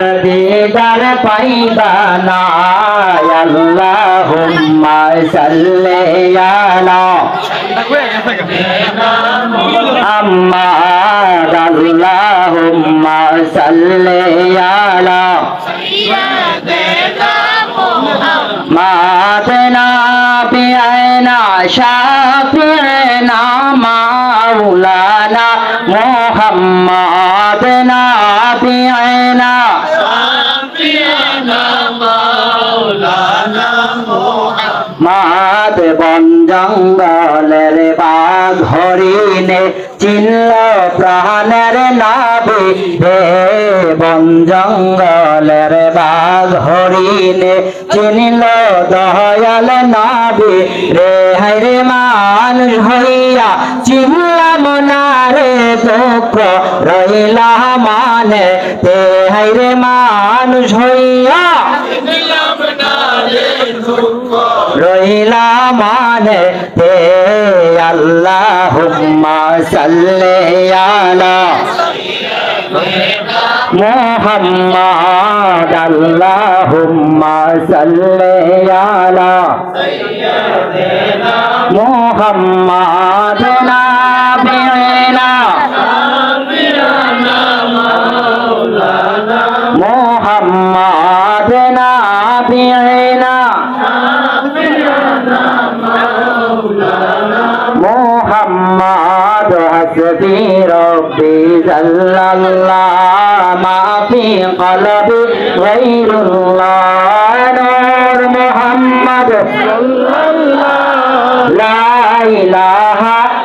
দিদার পাইবা না আল্লাহুম্মা সাল্লি আলা আম্মা আল্লাহুম্মা সাল্লি আলা মাতনা পিয়ানা শাফিনা মাওলানা মুহাম্মদ, নাবিয়ানা। মাত বন জঙ্গলের বাঘ হরিণে চিনল প্রাণের নাবে হে বন জঙ্গলের বাঘ হরিণে চিনল দয়াল নাবে রে হাইরে মানুষ হইয়া চিনলাম না রে দুঃখ রইলা মানে। তে হাইরে মানুষ হইয়া রইলা মানে তে আল্লাহ সাল্লালা মোহাম্মদ আল্লাহ সাল্লালা মোহাম্মদ নামে ما في قلبي غير الله نور محمد لا إله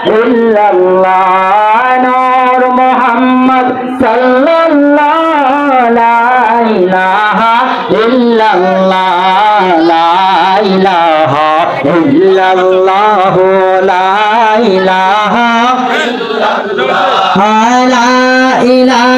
إلا الله نور محمد صلى الله لا إله إلا الله لا إله إلا الله لا إله لا إله إلا الله لا إله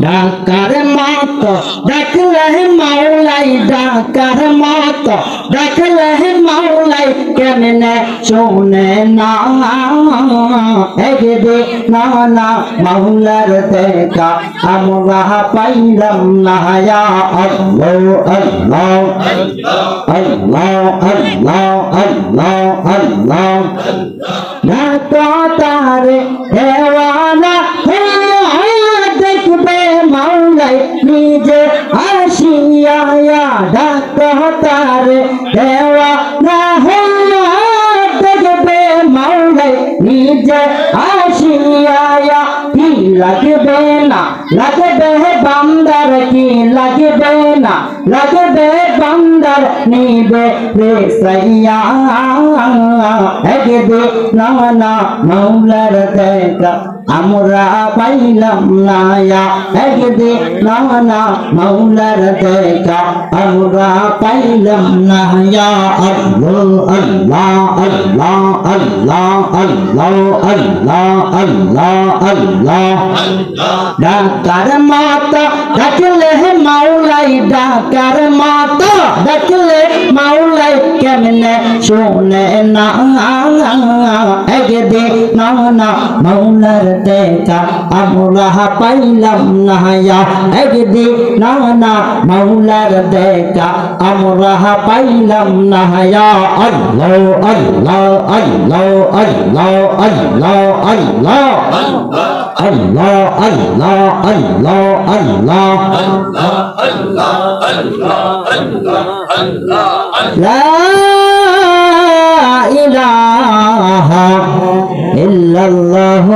ڈاکر مات دیکھ لہے مولائی ڈاکر مات دیکھ لہے مولائی کمینے چونے نا اگر دے نانا مولر دیکھا ہم وہا پیرم نایا اللہ اللہ اللہ اللہ اللہ اللہ اللہ اللہ ঢাকা তারে দেওয়া سیا ہے کہ دیکھنا منا مولا رہتا আমরা পাইলাম না একদিন না মাওলার দেখা, আমরা পাইলাম না আল্লাহ আল্লাহ আল্লাহ আল্লাহ আল্লাহ আল্লাহ আল্লাহ আল্লাহ। ডাকার মাতা ডাকলে মাওলাই ডাকার মাতা ডাকলে মাওলাই কেমনে শোনে না? একদিন না মাওলার দেখা আমরা পাইলাম না একদিন না না মাওলার দেখা আমরা পাইলাম না আল্লাহ আল্লাহ আল্লাহ আল্লাহ আল্লাহ আল্লাহ আল্লাহ আল্লাহ আল্লাহ আল্লাহ لا إله إلا الله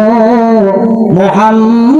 মোহাম্মদ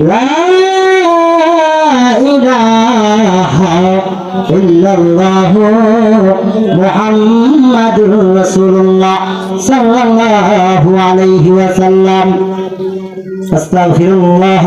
لا إله إلا الله محمد رسول الله صلى الله عليه وسلم أستغفر الله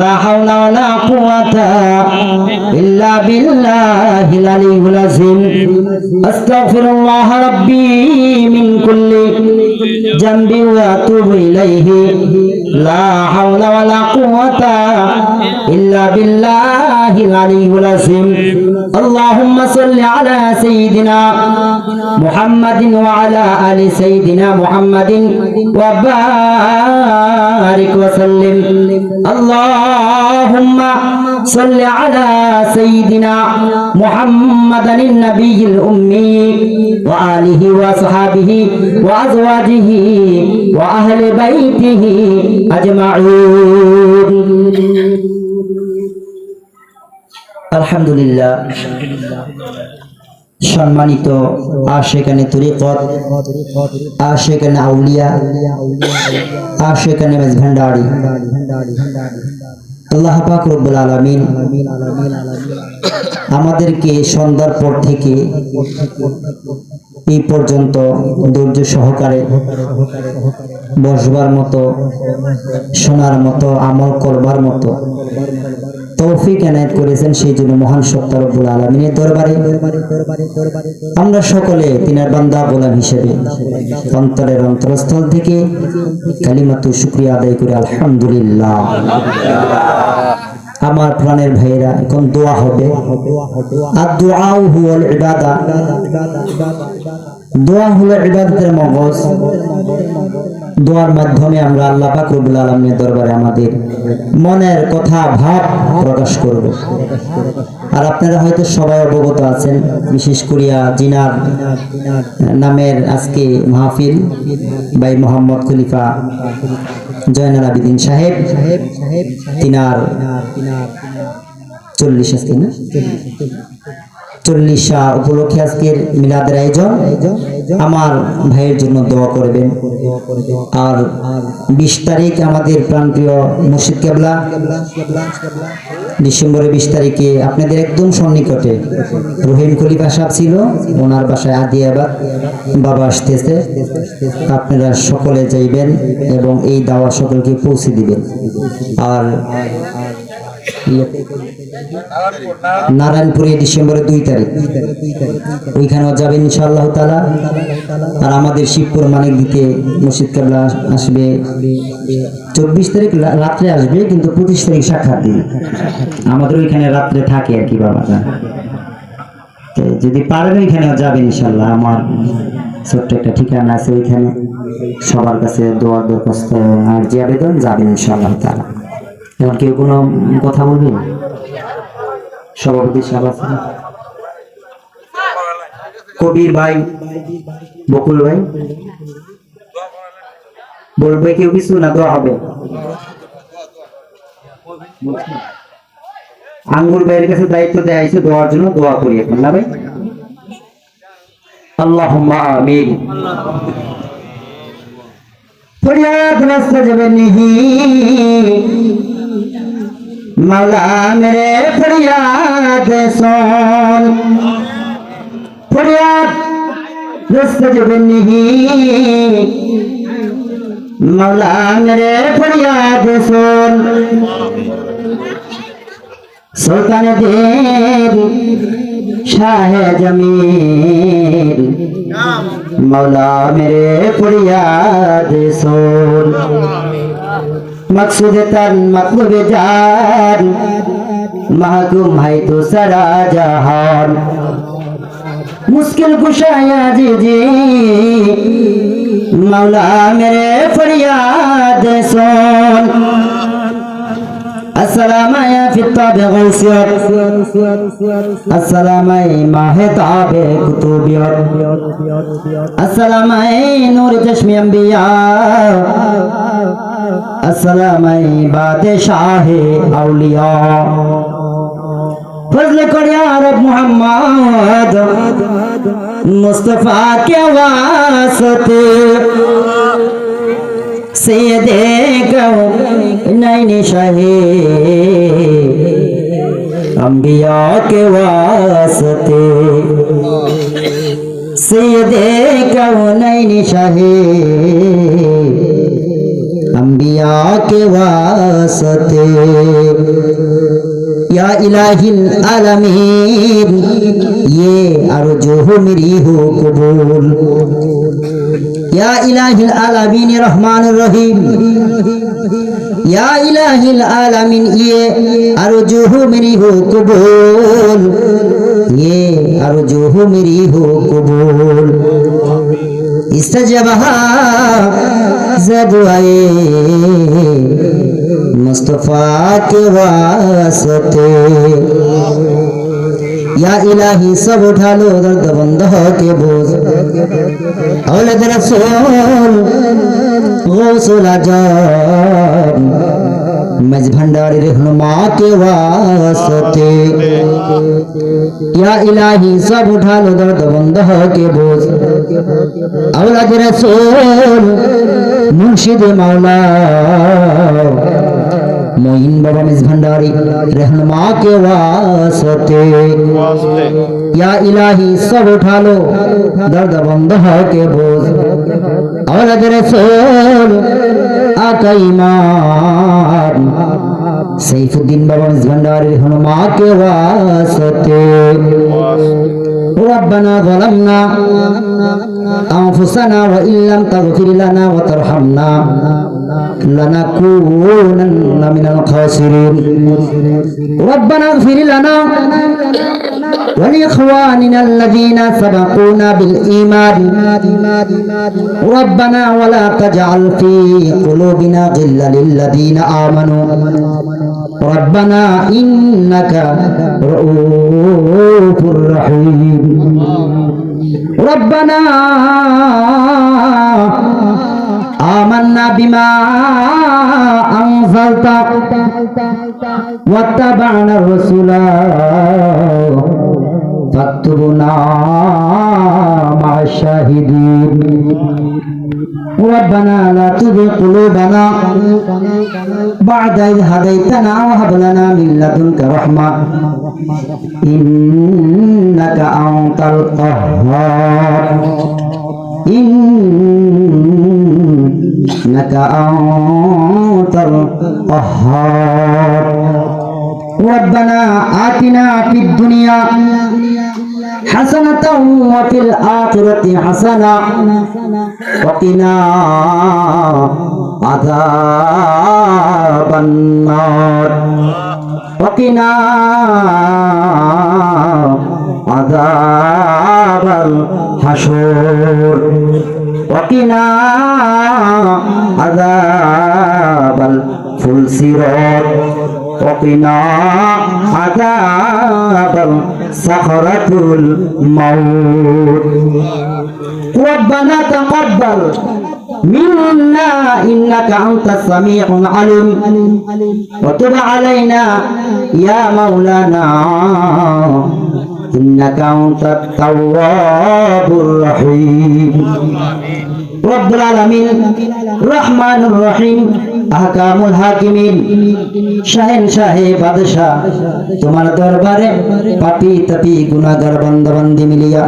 লা হাওলা ওয়ালা কুওয়াতা ইল্লা বিল্লাহিল আলিয়্যিল আযীম। আস্তাগফিরুল্লাহ রাব্বি মিন কুল্লি জামবি ওয়া আতুবু ইলাইহি। لا حول ولا قوة إلا بالله العلي العظيم. اللهم صل على سيدنا محمد وعلى آل سيدنا محمد وبارك وسلم. اللهم صل على سيدنا محمد النبي الأمي وآله وصحابه وأزواجه وأهل بيته আলহামদুলিল্লাহ। সম্মানিত আর সেখানে তরিকত আর সেখানে আউলিয়া আর সেখানে মেজভান্ডারি রব্বুল আলামিন আমাদেরকে সন্ধ্যার পর থেকে এই পর্যন্ত ধৈর্য সহকারে বসবার মতো, শোনার মতো, আমল করবার মতো তৌফিক এনায়েত করেছেন সেই জন্য মহান সত্তা রব্বুল আলমিনের দরবারে আমরা সকলে তিনার বান্দা, গোলাম হিসেবে অন্তরের অন্তরস্থল থেকে কালিমাতু শুক্রিয়া আদায় করে, আলহামদুলিল্লাহ। আমার প্রাণের ভাইয়েরা, এখন দোয়া হবে। আর দোয়াও দোয়া হলো ইবাদতের মগজ। দোয়ার মাধ্যমে আমরা আল্লাহ পাক রব্বুল আলামিনের দরবারে আমাদের মনের কথা, ভাব প্রকাশ করব। আর আপনারা হয়তো সবাই অবগত আছেন, বিশেষ করিয়া জিনার নামের আজকে মাহফিল ভাই মোহাম্মদ খলিফা জয়নাল আবিদিন সাহেব। তিনার চল্লিশ আজকে না? চল্লিশ উপলক্ষে আজকের মিলাদের আয়োজন। আমার ভাইয়ের জন্য দোয়া করবেন। আর বিশ তারিখ আমাদের প্রাণপ্রিয় মুর্শিদ কেবলা। ডিসেম্বরের বিশ তারিখে আপনাদের একদম সন্নিকটে রহিম খলিফা সাহেব ছিল, ওনার বাসায় আদিয়াবাদ বাবা আসতেছে। আপনারা সকলে যাইবেন এবং এই দাওয়া সকলকে পৌঁছে দিবেন। আর নারায়ণপুরে ডিসেম্বরের দুই তারিখ। ওইখানেও যাবেন ইনশাআল্লাহ তালা আর আমাদের শিবপুর মানিক দিতে মসজিদ কাবলা আসবে। চব্বিশ তারিখ রাত্রে আসবে, কিন্তু পঁচিশ তারিখ সাক্ষাৎ দিবে আমাদের ওইখানে রাত্রে থাকে আর কি বাবা যদি পারেন ওইখানেও যাবেন ইনশাল্লাহ আমার ছোট্ট একটা ঠিকানা আছে ওইখানে। সবার কাছে দোয়ার দরখাস্ত আর যে আবেদন যাবেন ইনশাল্লাহ তালা এখন কেউ কোনো কথা বলবেন সভাপতি সাহেব কবির ভাই, বকুল ভাই, বলবে কেউ কিছু না দোয়া হবে? আঙ্গুর ভাইয়ের কাছে দায়িত্ব দেওয়া হয়েছে দোয়ার জন্য দোয়া করি এখন, না ভাই? আল্লাহুম্মা আমিন। ফরিয়াদ রাস্তা যাবে নিহি। মাওলা মেরে ফরিয়াদ শোন। ফরিয়াদ রস্তজবনিহি মাওলা মেরে ফরিয়াদ শোন। সুলতান দেব, শাহ জমির মাওলা মেরে ফরিয়াদ শোন। মকসুদে তন মকলুবে জান মাহকুম হাই তো সারা জাহান মুশকিল কুশায়া জি জি মৌলা মেরে ফরিয়াদ সোন السلام يا في الطاب غيسير السلام يا ماه طاب كتوبير السلام يا نور چشم انبياء السلام بادشاہ اولیاء۔ فضل کر یا رب محمد، مصطفیٰ کے واسطے۔ سیدے کو نین شاہی انبیاء کے واسطے۔ अम्बिया के वास्ते या इलाहिल आलमीन ये आरजू हो मेरी हो कबूल या इलाहिल आलमीन रहमान रहीम या इलाहिल आलमीन ये आरजू हो मेरी हो कबूल ये आरजू हो मेरी हो कबूल استجابها. زدوائے. مصطفیٰ کے واسطے. یا الہی سب اٹھا لو، درد بند ہو کے بوز. اولد رسول، غوث العجاب مجھ بھنڈاری رہنما کے واسطے۔ یا الہی سب اٹھا لو درد بندہ کے بوز۔ اولاد رسول، منشد مولا۔ مہین بابا مز بھنڈاری رہنما کے واسطے۔ یا الہی سب اٹھا لو درد بندہ کے بوز۔ اولاد رسول منشد مولا থাকাই মান সৈফুদ্দিন বাবন ভান্ডারের হনুমাকে ওয়াসতে ربنا ظلمنا أنفسنا وإن لم تغفر لنا وترحمنا لنكونن من الخاسرين ربنا اغفر لنا ولإخواننا الذين سبقونا بالإيمان. ربنا ولا تجعل في قلوبنا غلا للذين آمنوا. ربنا إنك رؤوف رحيم. ربنا آمنا بما أنزلت واتبعنا الرسول فاكتبنا مع الشاهدين ربنا لا تزغ قلوبنا بعد إذ هديتنا وهب لنا من لدنك رحمة إنك أنت القهار إنك أنت القهار ربنا آتنا في الدنيا حسنة وفي الآخرة حسنة وقنا عذاب النار وقنا عذاب الحشور وقنا عذاب الفلسرات وقنا عذاب سخرة الموت ربنا تقبل منا إنك أنت السميع العليم وتب علينا يا مولانا إنك أنت التواب الرحيم رب العالمين رحمن الرحيم আহকামুল হাকিমিন, শাহেন শাহে বাদশাহ, তোমার দরবারে পাপি তাপি গুনাহগার বান্দা বান্দি মিলিয়া।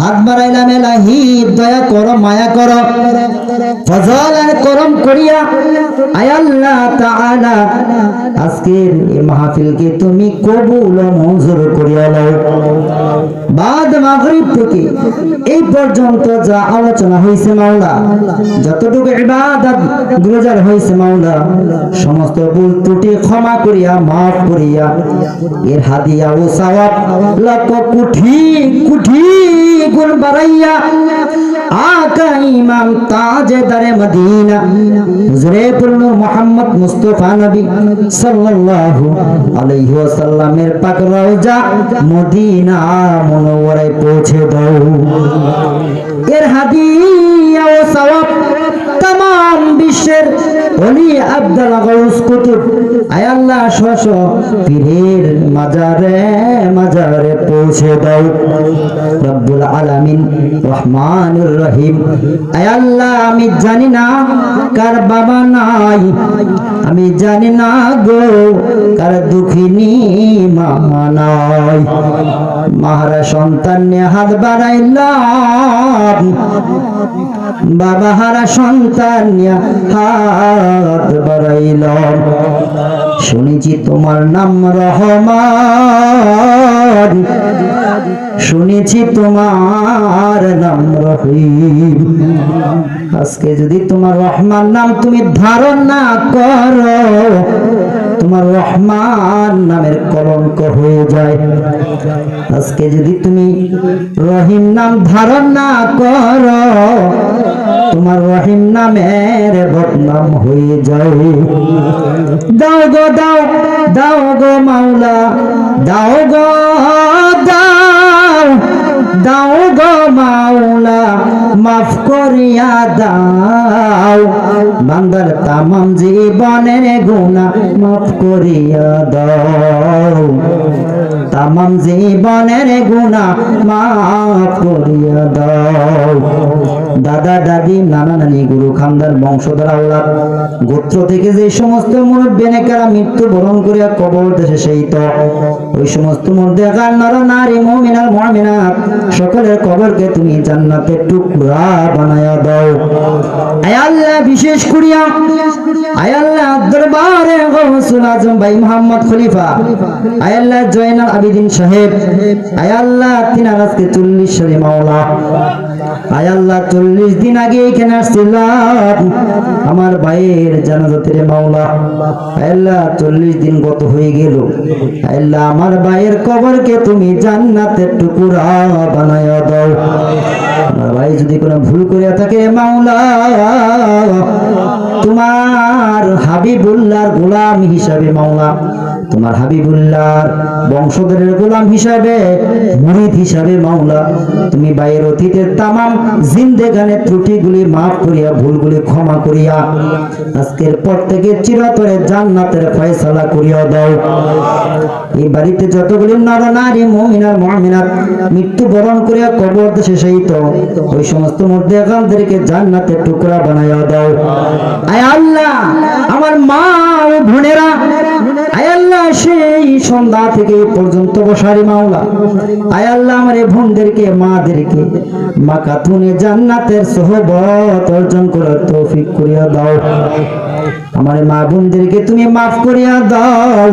হাত বাড়াইলাম এলাহি দয়া করো, মায়া করো। ফজল আর করম করিয়া আয় আল্লাহ তাআলা, আজকের এই মাহফিলকে তুমি কবুল ও মঞ্জুর করিয়া লও বাদ মাগরিব থেকে এই পর্যন্ত যা আলোচনা হয়েছে মাওলা, যতটুকু ইবাদত গুজার হয়েছে মাওলা সমস্ত ভুল ত্রুটি ক্ষমা করিয়া, মাফ করিয়া, এর হাদিয়া ও সওয়াব লক্ষ কুঠি কুঠি গুণ বাড়াইয়া আকা ইমাম তাজেদারে মদিনা। হুজুরে পূর্ণ মোহাম্মদ মুস্তাফা নবী সাল্লাল্লাহু আলাইহি ওয়াসাল্লামের পাক রওজা মদিনা মনোবরায় পৌঁছে দাও। এর হাদিয়া ও অলি আব্দুল গাউস কুতুব। আয় আল্লাহ শশ পীরের মাজারে মাজারে পৌঁছে দাও। রব্বুল আলামিন, রহমানুর রহিম। আয় আল্লাহ, আমি জানি না কার বাবা নাই। আমি জানি না গো কার দুঃখিনী মা নাই। মাহারা সন্তান নিয়ে হাত বাড়াইলাম। বাবা হারা সন্তান নিয়ে হাত বাড়াইলাম। শুনেছি তোমার নাম রহমান। শুনেছি তোমার নাম রহিম। আজকে যদি তোমার রহমান নাম তুমি ধারণ না করো, তোমার রহমান নামের কলঙ্ক হয়ে যায়। আজকে যদি তুমি রহিম নাম ধারণ না করো, তোমার রহিম নামের বদনাম হয়ে যায়। দাও গো, দাও দাও গো মাওলা, দাও গো। দাও গো মাওলা, মাফ করিয়া দাও। বান্দার তামাম জীবনের গুণা মাফ করিয়া দাও। তামাম জীবনের গুণা মাফ করিয়া দাও। দাদা, দাদি, নানা, নানি, গুরু খানদার বংশধর আওলাদ গোত্র থেকে যে সমস্ত মুরব্বী নেকারা মৃত্যু বরণ করিয়া কবর দেশে সেই তো ওই সমস্ত মধ্যে নর নারী মমিনার মমিনাত, সকলের কবরকে তুমি জান্নাতের টুকরা বানায়া দাও। আয় আল্লাহ, বিশেষ করিয়া, আয় আল্লাহ, দরবারে গৌসুল আজম ভাই মোহাম্মদ খলিফা। আয় আল্লাহ, জয়নাল আবিদিন সাহেব। আয় আল্লাহ, তিনার আজকে চল্লিশ সালে মাওলা। আয় চল্লিশ দিন আগে এখানে আসছিলাম। আমার ভাইয়ের জানাজাতের মাওলা। আল্লাহ, চল্লিশ দিন গত হয়ে গেল। আল্লাহ, আমার ভাইয়ের কবরকে তুমি জান্নাতের টুকুরা বানায় দাও। আমার ভাই যদি কোনো ভুল করিয়া থাকে, মাওলা তোমার হাবিবুল্লাহর গোলাম হিসাবে মাওলা, তোমার হাবিবুল্লাহর বংশধরের গোলাম হিসাবে, মুরিদ হিসাবে মাওলা, তুমি বাইয়ের অতীতের তামাম জিন্দেগানের ত্রুটিগুলি মাফ করিয়া, ভুলগুলি ক্ষমা করিয়া, আজকের পর থেকে চিরতরে জান্নাতের ফয়সালা করিয়া দাও। এই বাড়িতে যতগুলি নর নারী মহিনার মহিনার মৃত্যু বরণ করিয়া কবর দেশে সেই তো ওই সমস্ত মধ্যে এখানদেরকে জান্নাতের টুকরা বানাইয়া দাও। আমার মা ও বোনেরা, আয় আল্লাহ, সেই সন্ধ্যা থেকে পর্যন্ত বসারি মাওলা। আয় আল্লাহ, আমার বোনদেরকে, মাদেরকে মা কাতুনে জান্নাতের সোহবত অর্জন করার তৌফিক করিয়া দাও। আমার মা বোনদেরকে তুমি মাফ করিয়া দাও।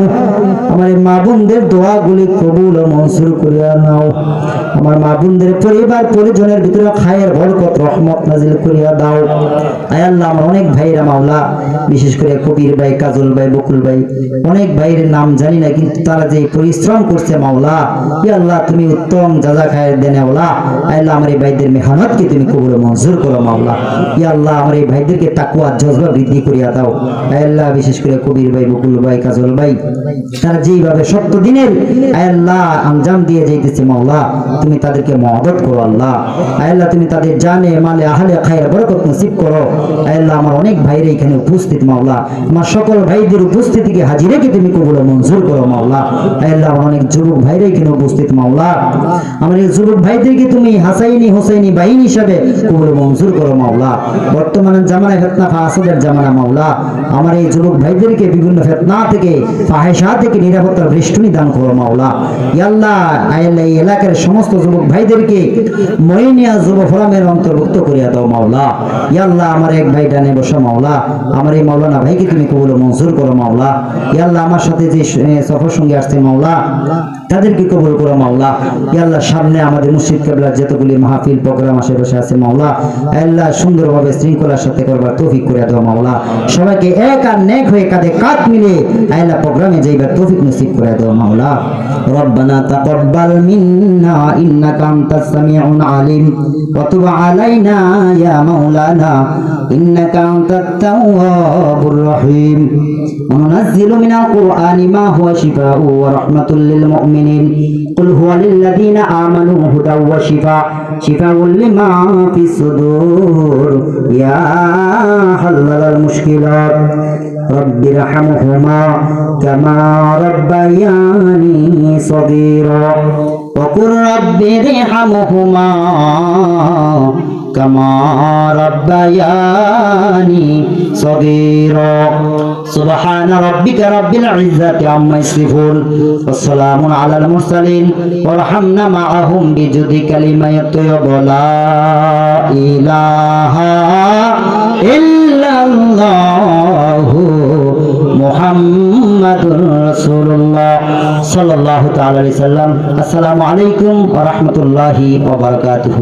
আমার মা বোনদের দোয়াগুলি কবুল ও মঞ্জুর করিয়া নাও। আমার মা বোনদের পরিবার পরিজনের ভিতরে খায়ের বরকত, রহমত নাজিল করিয়া দাও। আয় আল্লাহ, আমার অনেক ভাইরা মাওলা, বিশেষ করে কবির ভাই, কাজল ভাই, বকুল ভাই, অনেক ভাইয়ের নাম জানি না, কিন্তু তারা যে পরিশ্রম করছে মাওলা, ই আল্লাহ, তুমি উত্তম যাজা খায়ের দেনে আয় আল্লাহ, আমার এই ভাইদের মেহনতকে তুমি কবুল মঞ্জুর করো মাওলা। ই আল্লাহ, আমার এই ভাইদেরকে তাকুয়া জজবা বৃদ্ধি করিয়া দাও। আল্লাহ, বিশেষ করে কবির ভাই, বকুল ভাই, কাজল ভাই, তারা যেইভাবে সত্য দিনের আল্লাহ, আঞ্জাম দিয়ে যাইতেছে মাওলা, তুমি তাদেরকে মহব্বত করো আল্লাহ। আল্লাহ, তুমি তাদের জানে, মালে, আহলে, খায়ের বরকত নসিব করো। আল্লাহ, আমার অনেক ভাইরা এখানে উপস্থিত মাওলা। আমার সকল ভাইদের উপস্থিতিকে হাজিরেকে তুমি কবুল মঞ্জুর করো মাওলা। আল্লাহ, আমার অনেক যুবক ভাইরা এখানে উপস্থিত মাওলা। আমার এই যুবক ভাইদেরকে তুমি হাসাইনি, হোসাইনি বাহিনী হিসাবে কবুল মঞ্জুর করো মাওলা। বর্তমানে জামানায় ফেতনা ফাসাদের জামানা মাওলা। আমার এই যুবক ভাইদেরকে বিভিন্ন ফেতনা থেকে ফাহেসা থেকে নিরাপত্তার বেষ্টনী দান করো, মাওলা। ইয়াল্লাহ এই এলাকার সমস্ত যুবক ভাইদেরকে মরিনিয়া যুব ফোরামের অন্তর্ভুক্ত করিয়া দাও, মাওলা। ইয়াল্লাহ, আমার এক ভাই ডানে বসা, মাওলা। আমার এই মাওলানা ভাইকে তুমি কবুল মঞ্জুর করো, মাওলা। ইয়াল্লাহ, আমার সাথে যে সফর সঙ্গে আসছে, মাওলা। তাদেরকে কবুল করো মাওলা ইয়াল্লাহ সামনে আমাদের মুর্শিদ কেবলার যতগুলি মাহফিল প্রোগ্রাম আশেপাশে আছে মাওলা আল্লাহ সুন্দরভাবে শৃঙ্খলার সাথে করবার তৌফিক করে দাও মাওলা সবাইকে এক আর নেক হয়ে কাঁধে কাঁধ মিলে আল্লাহ প্রোগ্রামে যাইবার তৌফিক নসিব করে দাও মাওলা রব্বানা তাকাব্বাল মিন্না ইন্নাকা আনতাস সামিউল আলিম ওয়া তুব আলাইনা ইয়া মাওলানা ইন্নাকা আনতাত তাওয়াবুর রহিম وننزل من القرآن ما هو شفاء ورحمة للمؤمنين قل هو للذين آمنوا هدى وشفاء شفاء لما في الصدور يا حلل المشكلات رب ارحمهما كما ربياني صغيرا وقل رب ارحمهما كما ربياني صغيرا سبحان ربك رب العزة عما يصفون والسلام على المرسلين وارحمنا معهم بجد كلمة الطيب لا إله إلا الله محمد رسول الله صلى الله تعالى عليه وسلم السلام عليكم ورحمة الله وبركاته